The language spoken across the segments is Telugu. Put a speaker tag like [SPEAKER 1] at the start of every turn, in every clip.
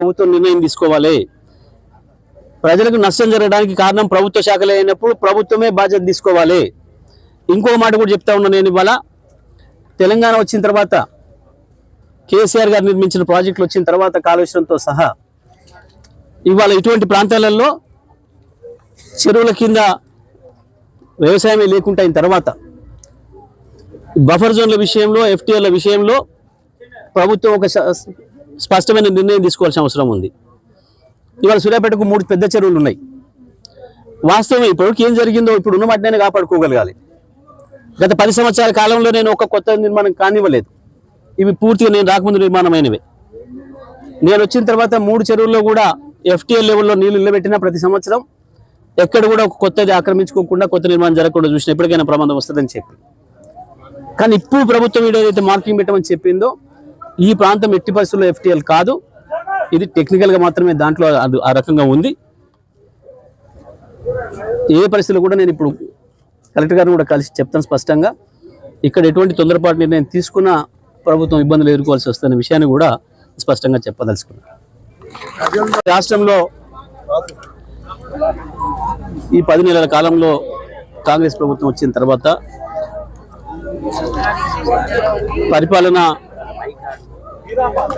[SPEAKER 1] ప్రభుత్వం నిర్ణయం తీసుకోవాలి. ప్రజలకు నష్టం జరగడానికి కారణం ప్రభుత్వ శాఖలే అయినప్పుడు ప్రభుత్వమే బాధ్యత తీసుకోవాలి. ఇంకో మాట కూడా చెప్తా ఉన్నా నేను ఇవాళ. తెలంగాణ వచ్చిన తర్వాత కేసీఆర్ గారు నిర్మించిన ప్రాజెక్టులు వచ్చిన తర్వాత కాలుష్యంతో సహా ఇవాళ ఇటువంటి ప్రాంతాలలో చెరువుల కింద వ్యవసాయమే లేకుండా అయిన తర్వాత బఫర్ జోన్ల విషయంలో ఎఫ్టీఎల విషయంలో ప్రభుత్వం ఒక స్పష్టమైన నిర్ణయం తీసుకోవాల్సిన అవసరం ఉంది. ఇవాళ సూర్యాపేటకు మూడు పెద్ద చెరువులు ఉన్నాయి. వాస్తవం ఇప్పటికి ఏం జరిగిందో ఇప్పుడు ఉన్న వాటిని కాపాడుకోగలగాలి. గత పది సంవత్సరాల కాలంలో నేను ఒక కొత్త నిర్మాణం కానివ్వలేదు. ఇవి పూర్తిగా నేను రాకముందు నిర్మాణమైనవి. నేను వచ్చిన తర్వాత మూడు చెరువుల్లో కూడా ఎఫ్టీఎల్ లెవెల్లో నీళ్ళు నిలబెట్టిన ప్రతి సంవత్సరం ఎక్కడ కూడా ఒక కొత్తది ఆక్రమించుకోకుండా కొత్త నిర్మాణం జరగకుండా చూసిన ఎప్పటికైనా ప్రమాదం వస్తుందని చెప్పి. కానీ ఇప్పుడు ప్రభుత్వం ఏదైతే మార్కింగ్ పెట్టమని చెప్పిందో ఈ ప్రాంతం ఎట్టి పరిస్థితుల్లో ఎఫ్టీఎల్ కాదు. ఇది టెక్నికల్గా మాత్రమే దాంట్లో అది ఆ రకంగా ఉంది. ఏ పరిస్థితులు కూడా నేను ఇప్పుడు కలెక్టర్ గారిని కూడా కలిసి చెప్తాను స్పష్టంగా. ఇక్కడ ఎటువంటి తొందరపాటు నిర్ణయం తీసుకున్నా ప్రభుత్వం ఇబ్బందులు ఎదుర్కోవాల్సి వస్తున్న విషయాన్ని కూడా స్పష్టంగా చెప్పదలుచుకున్నాను. రాష్ట్రంలో ఈ పది నెలల కాలంలో కాంగ్రెస్ ప్రభుత్వం వచ్చిన తర్వాత పరిపాలన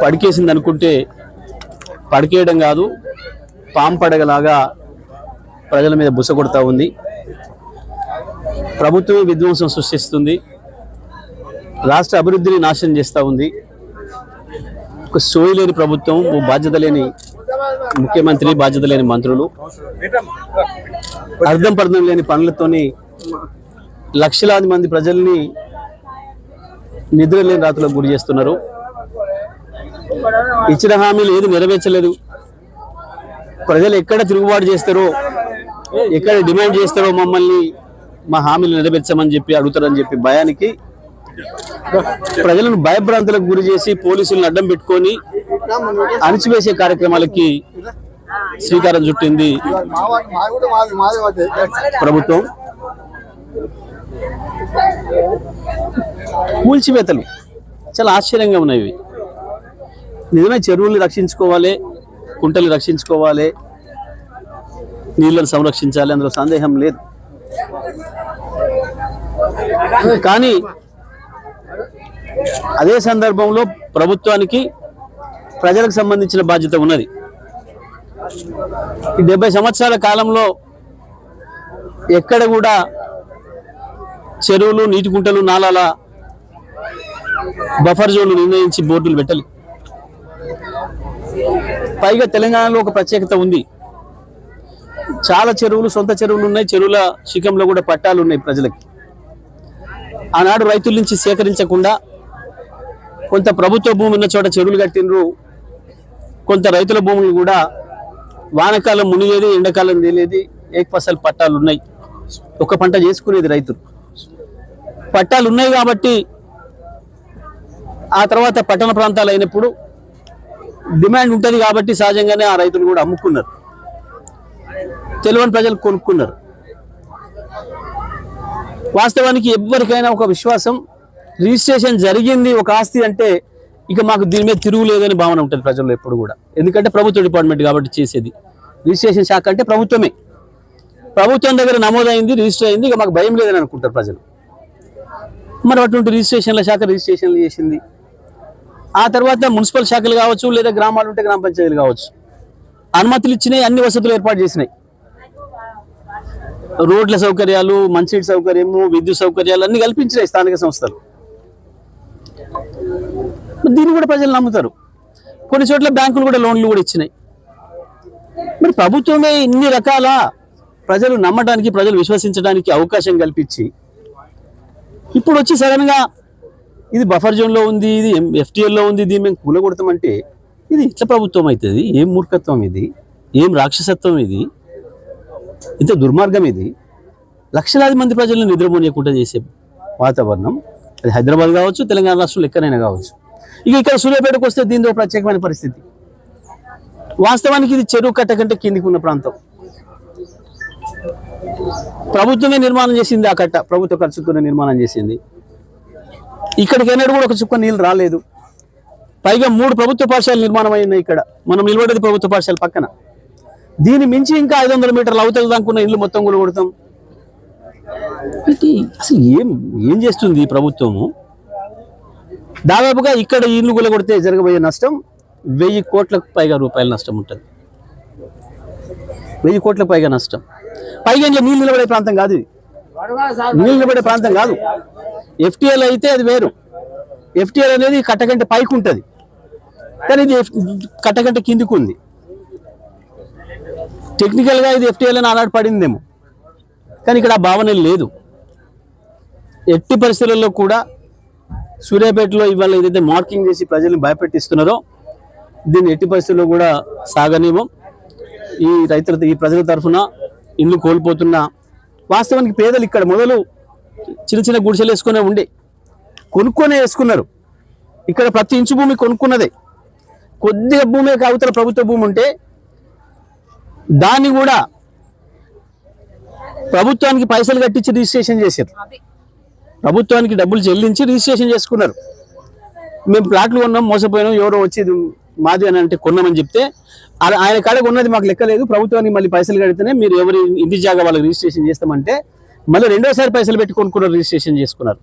[SPEAKER 1] పడికేసింది అనుకుంటే పడికేయడం కాదు పాంపడగలాగా ప్రజల మీద బుస కొడతా ఉంది. ప్రభుత్వమే విధ్వంసం సృష్టిస్తుంది. రాష్ట్ర అభివృద్ధిని నాశనం చేస్తూ ఉంది. ఒక సోయి లేని ప్రభుత్వం ఓ బాధ్యత లేని ముఖ్యమంత్రి బాధ్యత లేని మంత్రులు అర్థం పర్థం లేని పనులతోని లక్షలాది మంది ప్రజల్ని నిద్ర లేని రాతులకు గురి చేస్తున్నారు. ఇచ్చిన హామీలు ఏది నెరవేర్చలేదు. ప్రజలు ఎక్కడ తిరుగుబాటు చేస్తారో ఎక్కడ డిమాండ్ చేస్తారో మమ్మల్ని మా హామీలు నెరవేర్చమని చెప్పి అడుగుతారని చెప్పి భయానికి ప్రజలను భయభ్రాంతులకు గురి చేసి పోలీసులను అడ్డం పెట్టుకొని అణిచివేసే కార్యక్రమాలకి శ్రీకారం చుట్టింది ప్రభుత్వం. కూల్చివేతలు. చాలా ఆశ్చర్యంగా ఉన్నాయి నిజమే చెరువుల్ని రక్షించుకోవాలి కుంటలు రక్షించుకోవాలి నీళ్ళను సంరక్షించాలి అందులో సందేహం లేదు. కానీ అదే సందర్భంలో ప్రభుత్వానికి ప్రజలకు సంబంధించిన బాధ్యత ఉన్నది. ఈ డెబ్బై సంవత్సరాల కాలంలో ఎక్కడ కూడా చెరువులు నీటి కుంటలు నాలాల బఫర్ జోన్లు నిర్ణయించి బోర్డులు పెట్టాలి పైగా తెలంగాణలో ఒక ప్రత్యేకత ఉంది. చాలా చెరువులు సొంత చెరువులు ఉన్నాయి. చెరువుల శిఖంలో కూడా పట్టాలు ఉన్నాయి ప్రజలకి. ఆనాడు రైతుల నుంచి సేకరించకుండా కొంత ప్రభుత్వ భూమి ఉన్న చోట చెరువులు కట్టినరు కొంత రైతుల భూములు కూడా వానకాలం మునిగేది ఎండాకాలం తేలేది. ఏకఫసల్ పట్టాలు ఉన్నాయి. ఒక పంట చేసుకునేది రైతులు. పట్టాలు ఉన్నాయి కాబట్టి ఆ తర్వాత పట్టణ ప్రాంతాలు అయినప్పుడు డిమాండ్ ఉంటుంది కాబట్టి సహజంగానే ఆ రైతులు కూడా అమ్ముకున్నారు. తెలియని ప్రజలు కొనుక్కున్నారు. వాస్తవానికి ఎవరికైనా ఒక విశ్వాసం రిజిస్ట్రేషన్ జరిగింది ఒక ఆస్తి అంటే ఇక మాకు దీని మీద తిరుగులేదని భావన ఉంటుంది ప్రజల్లో ఎప్పుడు కూడా. ఎందుకంటే ప్రభుత్వ డిపార్ట్మెంట్ కాబట్టి చేసేది. రిజిస్ట్రేషన్ శాఖ అంటే ప్రభుత్వమే. ప్రభుత్వం దగ్గర నమోదైంది రిజిస్టర్ అయింది ఇక మాకు భయం లేదని అనుకుంటారు ప్రజలు. మరి అటువంటి రిజిస్ట్రేషన్ల శాఖ రిజిస్ట్రేషన్లు చేసింది. ఆ తర్వాత మున్సిపల్ శాఖలు కావచ్చు లేదా గ్రామాలు ఉంటే గ్రామ పంచాయతీలు కావచ్చు. అనుమతులు ఇచ్చినాయి అన్ని వసతులు ఏర్పాటు చేసినాయి. రోడ్ల సౌకర్యాలు మంచినీటి సౌకర్యము విద్యుత్ సౌకర్యాలు అన్ని కల్పించినాయి స్థానిక సంస్థలు. దీన్ని కూడా ప్రజలు నమ్ముతారు. కొన్ని చోట్ల బ్యాంకులు కూడా లోన్లు కూడా ఇచ్చినాయి. మరి ప్రభుత్వమే ఇన్ని రకాల ప్రజలు నమ్మడానికి ప్రజలు విశ్వసించడానికి అవకాశం కల్పించి ఇప్పుడు వచ్చి సడన్గా ఇది బఫర్ జోన్లో ఉంది ఇది ఎఫ్టీఎల్లో ఉంది ఇది మేము కూలగొడతామంటే ఇది ఇట్ల ప్రభుత్వం అవుతుంది ఏం మూర్ఖత్వం ఇది? ఏం రాక్షసత్వం ఇది? ఇంత దుర్మార్గం ఇది? లక్షలాది మంది ప్రజలను నిద్రపోనియకుండా చేసే వాతావరణం. అది హైదరాబాద్ కావచ్చు తెలంగాణ రాష్ట్రంలో ఎక్కడైనా కావచ్చు. ఇక ఇక్కడ సూర్యాపేటకు వస్తే దీంతో ప్రత్యేకమైన పరిస్థితి. వాస్తవానికి ఇది చెరువు కట్ట కంటే కిందికి ఉన్న ప్రాంతం. ప్రభుత్వమే నిర్మాణం చేసింది ఆ కట్ట. ప్రభుత్వ ఖర్చుతోనే నిర్మాణం చేసింది. ఇక్కడికైనాడు కూడా ఒక చుక్క నీళ్ళు రాలేదు. పైగా మూడు ప్రభుత్వ పాఠశాలలు నిర్మాణం అయినాయి ఇక్కడ. మనం నిలబడేది ప్రభుత్వ పాఠశాల పక్కన. దీని మించి ఇంకా ఐదు వందల మీటర్లు అవతల దాకున్న ఇల్లు మొత్తం కూడా కొడతాం. అసలు ఏం ఏం చేస్తుంది ఈ ప్రభుత్వము? దాదాపుగా ఇక్కడ ఇల్లు కూడా కొడితే జరగబోయే నష్టం వెయ్యి కోట్లకు పైగా రూపాయల నష్టం ఉంటుంది. వెయ్యి కోట్లకు పైగా నష్టం. పైగా ఇంట్లో నీళ్ళు నిలబడే ప్రాంతం కాదు ఇది నిలబడే ప్రాంతం కాదు. ఎఫ్టీఎల్ అయితే అది వేరు. ఎఫ్టీఎల్ అనేది కట్టకంటే పైకి ఉంటుంది. కానీ ఇది కట్టగంట కట్టకంటే కిందికి ఉంది. టెక్నికల్గా ఇది ఎఫ్టీఎల్ అని ఆనాడు పడిందేమో. కానీ ఇక్కడ ఆ భావన లేదు. ఎట్టి పరిస్థితుల్లో కూడా సూర్యాపేటలో ఇవాళ ఏదైతే మార్కింగ్ చేసి ప్రజల్ని భయపెట్టిస్తున్నారో దీన్ని ఎట్టి పరిస్థితుల్లో కూడా సాగనివ్వం. ఈ రైతుల ఈ ప్రజల తరఫున ఇల్లు కోల్పోతున్న వాస్తవానికి పేదలు ఇక్కడ మొదలు చిన్న చిన్న గుడిసెలు వేసుకునే ఉండే. కొనుక్కొనే వేసుకున్నారు. ఇక్కడ ప్రతి ఇంచు భూమి కొనుక్కున్నదే. కొద్దిగా భూమి కావుతల ప్రభుత్వ భూమి ఉంటే దాన్ని కూడా ప్రభుత్వానికి పైసలు కట్టించి రిజిస్ట్రేషన్ చేశారు. ప్రభుత్వానికి డబ్బులు చెల్లించి రిజిస్ట్రేషన్ చేసుకున్నారు. మేము ప్లాట్లు కొన్నాం మోసపోయినాం ఎవరో వచ్చి మాది అని అంటే కొన్నామని చెప్తే ఆ- ఆయన కాడ ఉన్నది మాకు లెక్కలేదు ప్రభుత్వానికి మళ్ళీ పైసలు కడితేనే మీరు ఎవరి ఇంటి జాగా వాళ్ళకి రిజిస్ట్రేషన్ చేస్తామంటే మళ్ళీ రెండోసారి పైసలు పెట్టి కొనుక్కున్నారు రిజిస్ట్రేషన్ చేసుకున్నారు.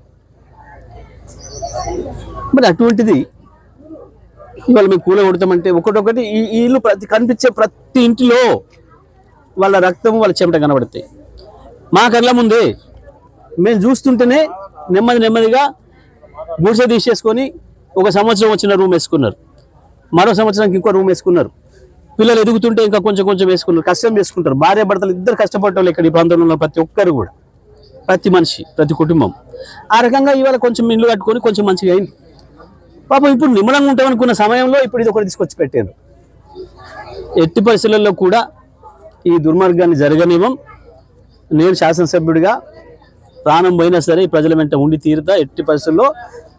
[SPEAKER 1] మరి అటువంటిది ఇవాళ మేము కూల కొడతామంటే ఒకటొకటి ఈ ఇల్లు ప్రతి కనిపించే ప్రతి ఇంటిలో వాళ్ళ రక్తం వాళ్ళ చెమట కనబడతాయి. మా కళ్ళ ముందే మేము చూస్తుంటేనే నెమ్మది నెమ్మదిగా గుడిసె తీసేసుకొని ఒక సంవత్సరం వచ్చిన రూమ్ వేసుకున్నారు. మరో సంవత్సరానికి ఇంకో రూమ్ వేసుకున్నారు. పిల్లలు ఎదుగుతుంటే ఇంకా కొంచెం కొంచెం వేసుకున్నారు. కష్టం చేసుకుంటారు. భార్య భర్తలు ఇద్దరు కష్టపడటం ఇక్కడ ఈ ప్రాంతంలో ప్రతి ఒక్కరు కూడా. ప్రతి మనిషి ప్రతి కుటుంబం. ఆ రకంగా ఇవాళ కొంచెం ఇల్లు కట్టుకొని కొంచెం మంచిగా అయింది. పాపం ఇప్పుడు నిమ్మలంగా ఉంటామనుకున్న సమయంలో ఇప్పుడు ఇది ఒకటి తీసుకొచ్చి పెట్టారు. ఎట్టి పరిస్థితులలో కూడా ఈ దుర్మార్గాన్ని జరగనివ్వం. నేను శాసనసభ్యుడిగా ప్రాణం పోయినా సరే ఈ ప్రజల వెంట ఉండి తీరుతా. ఎట్టి పరిస్థితుల్లో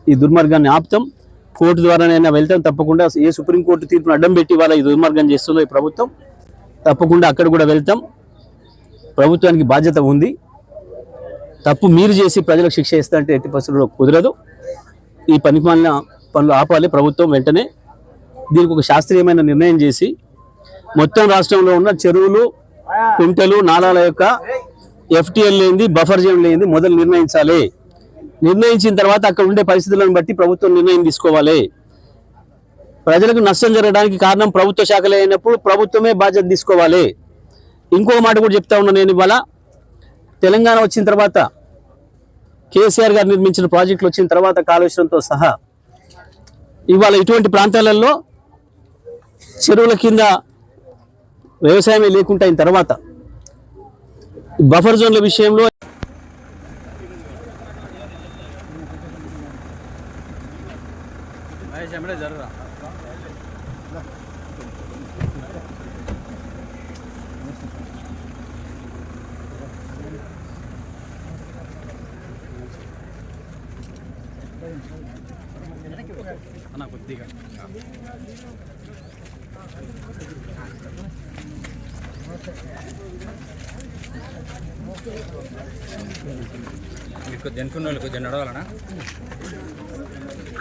[SPEAKER 1] ఈ దుర్మార్గాన్ని ఆపుతాం. కోర్టు ద్వారానైనా వెళ్తాం తప్పకుండా. ఏ సుప్రీంకోర్టు తీర్పును అడ్డం పెట్టి వాళ్ళ ఈ దుర్మార్గం చేస్తుందో ఈ ప్రభుత్వం తప్పకుండా అక్కడ కూడా వెళ్తాం. ప్రభుత్వానికి బాధ్యత ఉంది. తప్పు మీరు చేసి ప్రజలకు శిక్ష ఇస్తా అంటే ఎట్టి పరిస్థితుల్లో కుదరదు. ఈ పనికిమాలిన పనులు ఆపాలి ప్రభుత్వం వెంటనే. దీనికి ఒక శాస్త్రీయమైన నిర్ణయం చేసి మొత్తం రాష్ట్రంలో ఉన్న చెరువులు కుంటలు నాలాల యొక్క ఎఫ్టీఎల్ లేనిది బఫర్ జోన్ లేనిది మొదలు నిర్ణయించాలి. నిర్ణయించిన తర్వాత అక్కడ ఉండే పరిస్థితులను బట్టి ప్రభుత్వం నిర్ణయం తీసుకోవాలి. ప్రజలకు నష్టం జరగడానికి కారణం ప్రభుత్వ శాఖలే అయినప్పుడు ప్రభుత్వమే బాధ్యత తీసుకోవాలి. ఇంకో మాట కూడా చెప్తా ఉన్నా నేను ఇవాళ. తెలంగాణ వచ్చిన తర్వాత కేసీఆర్ గారు నిర్మించిన ప్రాజెక్టులు వచ్చిన తర్వాత కాలుష్యంతో సహా ఇవాళ ఇటువంటి ప్రాంతాలలో చెరువుల కింద వ్యవసాయమే లేకుండా అయిన తర్వాత బఫర్ జోన్ల విషయంలో
[SPEAKER 2] మీరు కొద్దిగా మీకు వెనుకున్న వాళ్ళు కొద్దిగా నడవాలనా?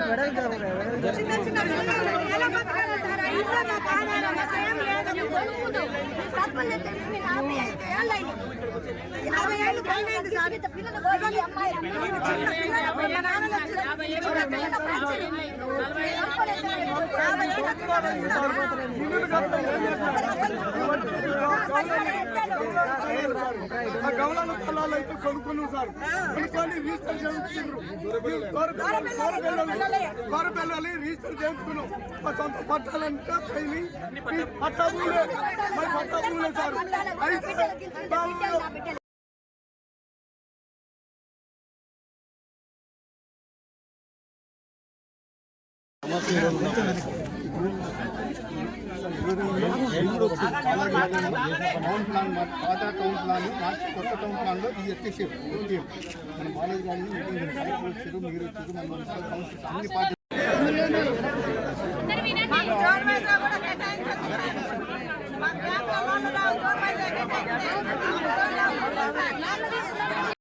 [SPEAKER 3] చిన్న చిన్న పిల్లలు ఎలా బతకాలి సార్ ఇంట్లో మాకు ఆధారం మాకు ఏం లేదు. మేము కొనుక్కున్నాం. మేము తప్పని ఏళ్ళు అయినాయి. యాభై ఏళ్ళు పైన అయింది సార్.
[SPEAKER 4] గమనాల పొలాలు అయితే కొనుక్కున్నాం సార్ కొనుక్కొని రిజిస్టర్ రిజిస్టర్ చేయించుకున్నాం మా సొంత పట్టాలంటే పైని పట్టా భూములే మరి పట్టా భూములే సార్ అయితే
[SPEAKER 5] టౌన్ ప్లాన్ పాత టౌన్ ప్లాన్ కొత్త టౌన్ ప్లాన్లో ఇది ఎత్తేసారు ఎత్తేయం మన కాలేజ్ కానీ మీటింగ్ వచ్చారు మీరు వచ్చారు మన కౌన్సిల్ అన్ని పార్టీ